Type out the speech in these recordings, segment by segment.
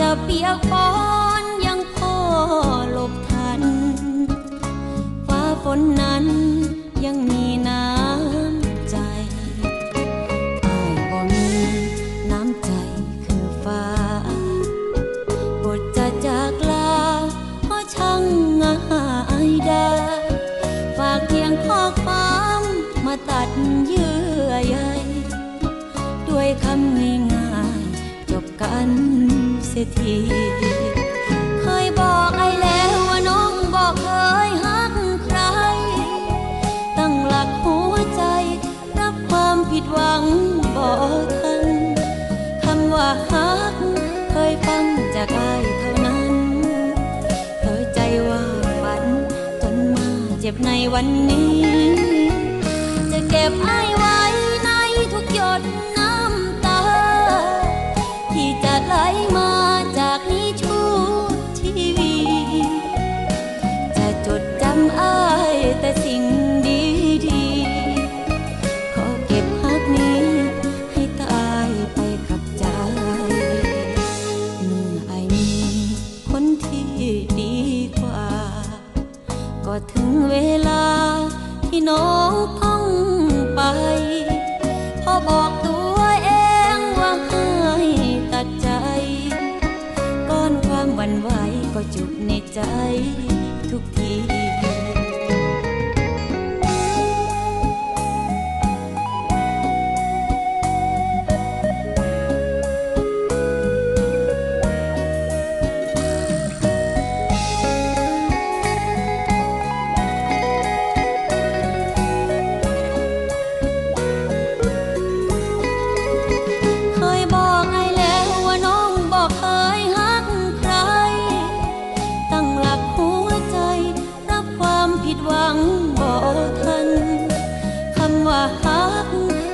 จะเปียกปอียทีเคยบอกไอ้แล้วว่าน้องบอกเคยหักใคร ตั้งหลักหัวใจ รับความผิดหวังบอกทันคำว่าหัก เคยฟังจากไอ้เท่านั้นเข้าใจว่าฝันจนมาเจ็บในวันนี้ วันไหวก็จุกในใจทุกที ฮัก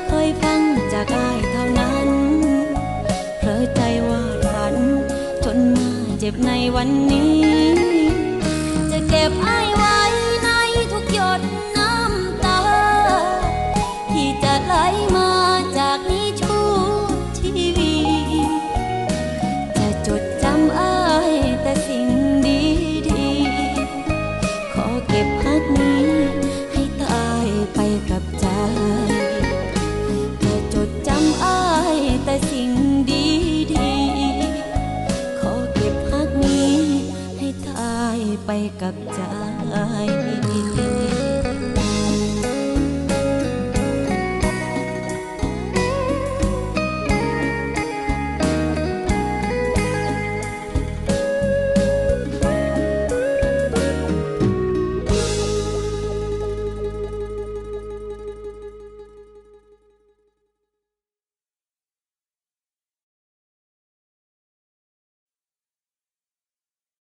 เคยฟังจากได้เท่านั้นเพลิดใจว่าทันจนมาเจ็บในวันนี้ จะเก็บ กับใจ